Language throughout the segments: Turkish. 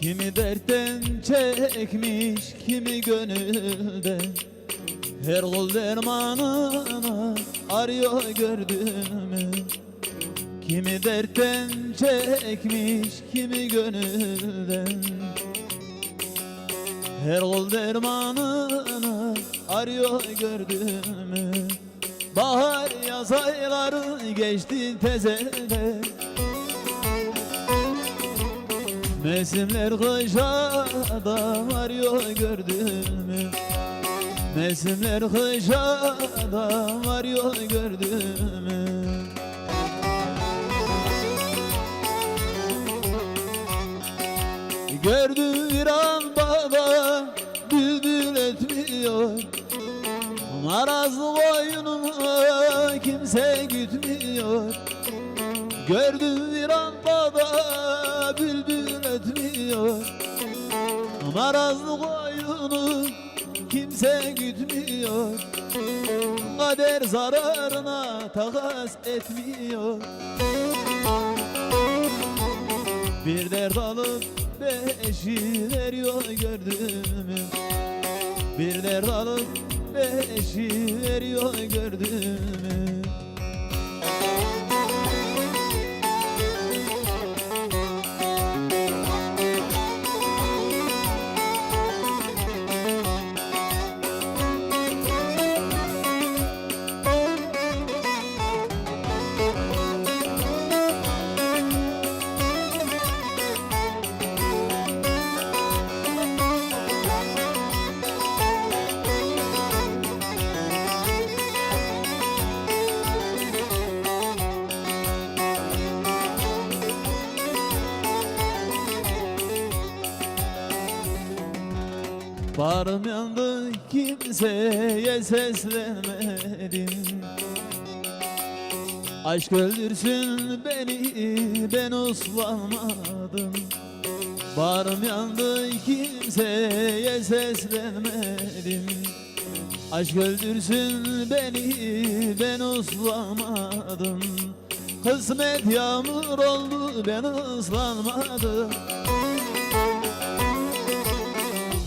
Kimi dertten çekmiş kimi gönülden. Her kul dermanını arıyor gördün mü Kimi dertten çekmiş kimi gönülden. Her kul dermanını arıyor gördün mü Bahar yaz ayları geçti tezelde Mevsimler kışa da varıyor gördün mü? Mevsimler kışa da varıyor gördün mü? Gördü bir an baba bülbül etmiyor Marazlı oyununu kimse gütmüyor Gördü bir an baba bülbül Marazlı oyunu kimse gütmüyor. Kader zararına takas etmiyor. Bir dert alıp beşi veriyor gördün mü? Bir dert alıp beşi veriyor gördün mü? Bağrım yandı kimseye seslemedim Aşk öldürsün beni ben uslanmadım. Bağrım yandı kimseye seslenmedim. Aşk öldürsün beni ben uslanmadım. Kısmet yağmur oldu ben ıslanmadım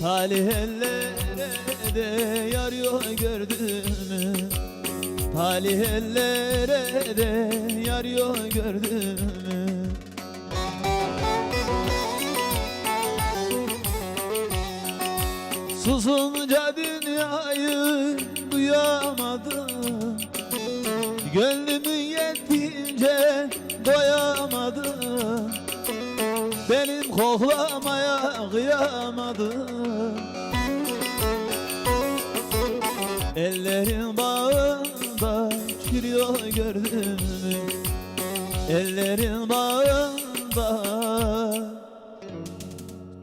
Talih ellere de yarıyor gördün mü? Talih ellere de yarıyor gördün mü? Susunca dünyayı duyamadım Gönlümün yettiğince doyamadım benim koklamaya kıyamadım Ellerin bağında çürüyor gördün mü? Ellerin bağında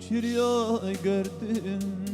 çürüyor gördün mü?